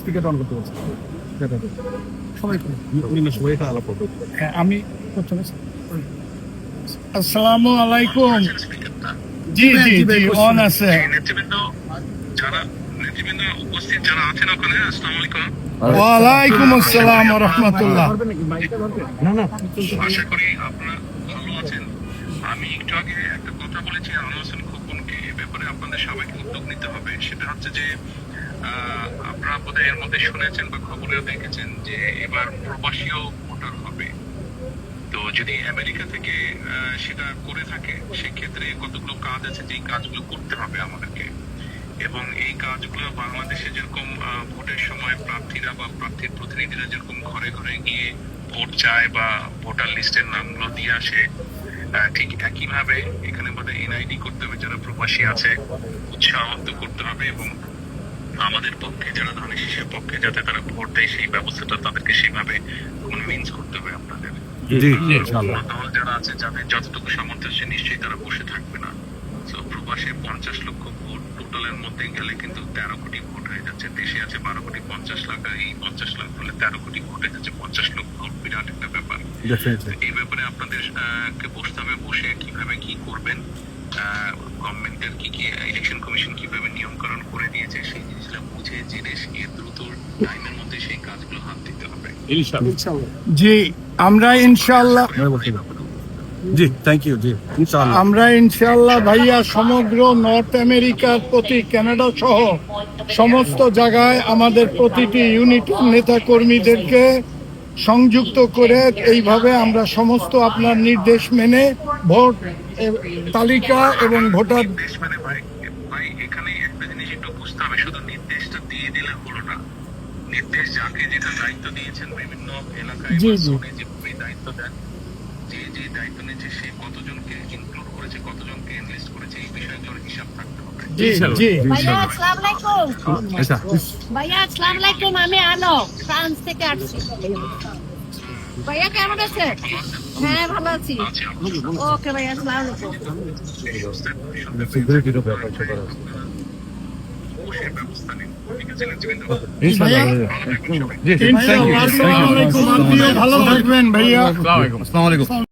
Speaker on করতে সবাই করবে। হ্যাঁ, আমি আসসালামু আলাইকুম। জি জি জি অন আছে। যারা নেতৃবৃন্দ উপস্থিত যারা আছেন ওখানে আসসালামু আলাইকুম। ওয়ালাইকুম আসসালাম রহমতুল্লাহ পারবে নাকি? মাইকটা পারবে না না। আশা করি আপনারা ভালো আছেন। আমি একটু আগে একটা কথা বলেছি আনোয়ার হোসেন খোকনকে এ ব্যাপারে আপনাদের সবাইকে উদ্যোগ নিতে হবে। সেটা হচ্ছে যে আপনারা বোধহয় এর মধ্যে শুনেছেন বা খবরেও দেখেছেন যে এবার প্রবাসীও ভোটার হবে। তো যদি আমেরিকা থেকে সেটা করে থাকে, সেক্ষেত্রে কতগুলো কাজ আছে, যেই কাজগুলো করতে হবে আমাদেরকে। এবং এই কাজগুলো বাংলাদেশে যেরকম ভোটের সময় প্রার্থীরা বা প্রার্থীর প্রতিনিধিরা যেরকম ঘরে ঘরে গিয়ে ভোট চায় বা ভোটার লিস্টের নামগুলো দিয়ে আসে ঠিক একইভাবে এখানে বোধহয় এনআইডি করতে হবে, যারা প্রবাসী আছে উৎসাহিত করতে হবে এবং আমাদের পক্ষে যারা ধানের শীষের পক্ষে যাতে তারা ভোট দেয় সেই ব্যবস্থাটা তাদেরকে সেইভাবে কনভিন্স করতে হবে আপনাদের। দল যারা আছে যাদের যতটুকু সামর্থ্য আছে নিশ্চয়ই তারা বসে থাকবে না। তো প্রবাসে পঞ্চাশ লক্ষ ভোট টোটালের মধ্যে গেলে কিন্তু তেরো কোটি ভোট হয়ে যাচ্ছে। দেশে আছে বারো কোটি পঞ্চাশ লাখ এই পঞ্চাশ লাখ হলে তেরো কোটি ভোট হয়ে যাচ্ছে। পঞ্চাশ লক্ষ ভোট বিরাট একটা ব্যাপার। এই ব্যাপারে আপনাদের বসতে হবে বসে জিনিসটা বুঝে দ্রুত টাইমের মধ্যে সেই কাজগুলো হাত দিতে হবে। জি আমরা ইনশাআল্লাহ জি থ্যাংক ইউ জি আমরা ইনশাআল্লাহ ভাইয়া সমগ্র নর্থ আমেরিকার প্রতি কানাডা সহ সমস্ত জায়গায় আমাদের প্রতিটি ইউনিটের নেতা কর্মীদেরকে সংযুক্ত করে এইভাবে আমরা সমস্ত আপনার নির্দেশ মেনে ভোট তালিকা এবং ভোটার নির্দেশ মানে ভাই ভাই এখানে একটা জিনিস একটু বুঝতে হবে শুধু নির্দেশটা দিয়ে দিলে হলো না নির্দেশ যাকে যেটা দায়িত্ব দিয়েছেন বিভিন্ন এলাকায় যেভাবে দায়িত্ব দেন যে যে দায়িত্ব নিয়েছে সে কতজনকে ইনক্লুড করেছে কতজনকে এনলিস্ট করেছে এই বিষয়গুলোর হিসাব থাকতে হবে জি জি ভাইয়া আসসালামু আলাইকুম আচ্ছা ভাইয়া আসসালামু আলাইকুম আমি আলো ফ্রান্স থেকে আসছি ভাইয়া কেমন আছে হ্যাঁ ভালো আছি ওকে ভাইয়া আসসালামু আলাইকুম এই অবস্থায় ভবিষ্যতে সিকিউরিটিরও ব্যাপার স্যাপার আছে। অবশ্যই ব্যবস্থা নিন। ঠিক আছে আপনিও ভালো থাকবেন ভাইয়া। আসসালামু আলাইকুম।